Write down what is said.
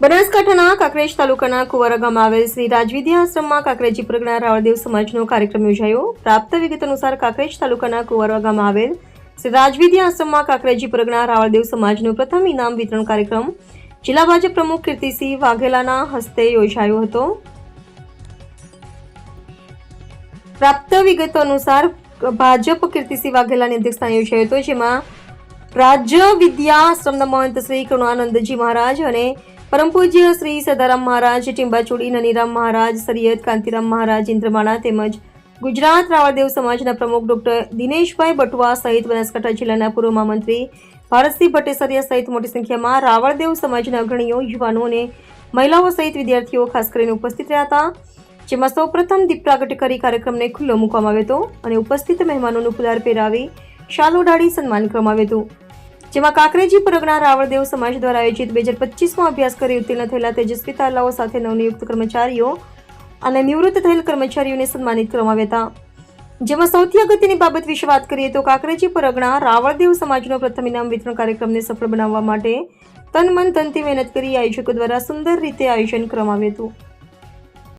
બનાસકાંઠાના કાંકરેજ તાલુકાના કુવારા ગામમાં આવેલ શ્રી રાજવિદ્યા આશ્રમમાં કાંકરેજી પ્રગણા રાવળદેવ સમાજનો કાર્યક્રમ યોજાયો. પ્રાપ્ત વિગત અનુસાર કાંકરેજ તાલુકાના કુવારા ગામમાં આવેલ શ્રી રાજવિદ્યા આશ્રમમાં કાંકરેજી પ્રગણા રાવળદેવ સમાજનો પ્રથમ ઇનામ વિતરણ કાર્યક્રમ જિલ્લા ભાજપ પ્રમુખ કીર્તિસિંહ વાઘેલાના હસ્તે યોજાયો હતો. પ્રાપ્ત વિગતો અનુસાર ભાજપ કીર્તિસિંહ વાઘેલાની અધ્યક્ષસ્થાને યોજાયો હતો, જેમાં રાજ્ય વિદ્યા આશ્રમના મહંત શ્રી કરુણાનંદજી મહારાજ અને પરમ પૂજ્ય શ્રી સદારામ મહારાજ ટીંબાચોડી નનીરામ મહારાજ સૈયદ કાંતિરામ મહારાજ ઇન્દ્રમાણા તેમજ ગુજરાત રાવળદેવ સમાજના પ્રમુખ ડોક્ટર દિનેશભાઈ બટુઆ સહિત બનાસકાંઠા જિલ્લાના પૂર્વ મહામંત્રી ભારતસિંહ ભટ્ટેસરિયા સહિત મોટી સંખ્યામાં રાવળદેવ સમાજના અગ્રણીઓ, યુવાનો અને મહિલાઓ સહિત વિદ્યાર્થીઓ ખાસ કરીને ઉપસ્થિત રહ્યા હતા, જેમાં સૌપ્રથમ દીપ પ્રાગટ્ય કરી કાર્યક્રમને ખુલ્લો મૂકવામાં આવ્યો હતો અને ઉપસ્થિત મહેમાનોનું ફુલાર પહેરાવી શાલ ઓઢાડી સન્માન કરવામાં આવ્યું હતું. જેમાં કાંકરેજી પરગણા રાવળદેવ સમાજ દ્વારા આયોજિત બે હજાર પચીસમાં અભ્યાસ કરી ઉત્તીર્ણ થયેલા તેજસ્વી તાલાઓ સાથે નવનિયુક્ત કર્મચારીઓ અને નિવૃત્ત થયેલ કર્મચારીઓને સન્માનિત કરવામાં આવ્યા હતા. જેમાં સૌથી અગત્યની બાબત વિશે વાત કરીએ તો કાંકરેજી પરગણા રાવળદેવ સમાજનો પ્રથમ ઇનામ વિતરણ કાર્યક્રમને સફળ બનાવવા માટે તન મન તનથી મહેનત કરી આયોજકો દ્વારા સુંદર રીતે આયોજન કરવામાં આવ્યું હતું.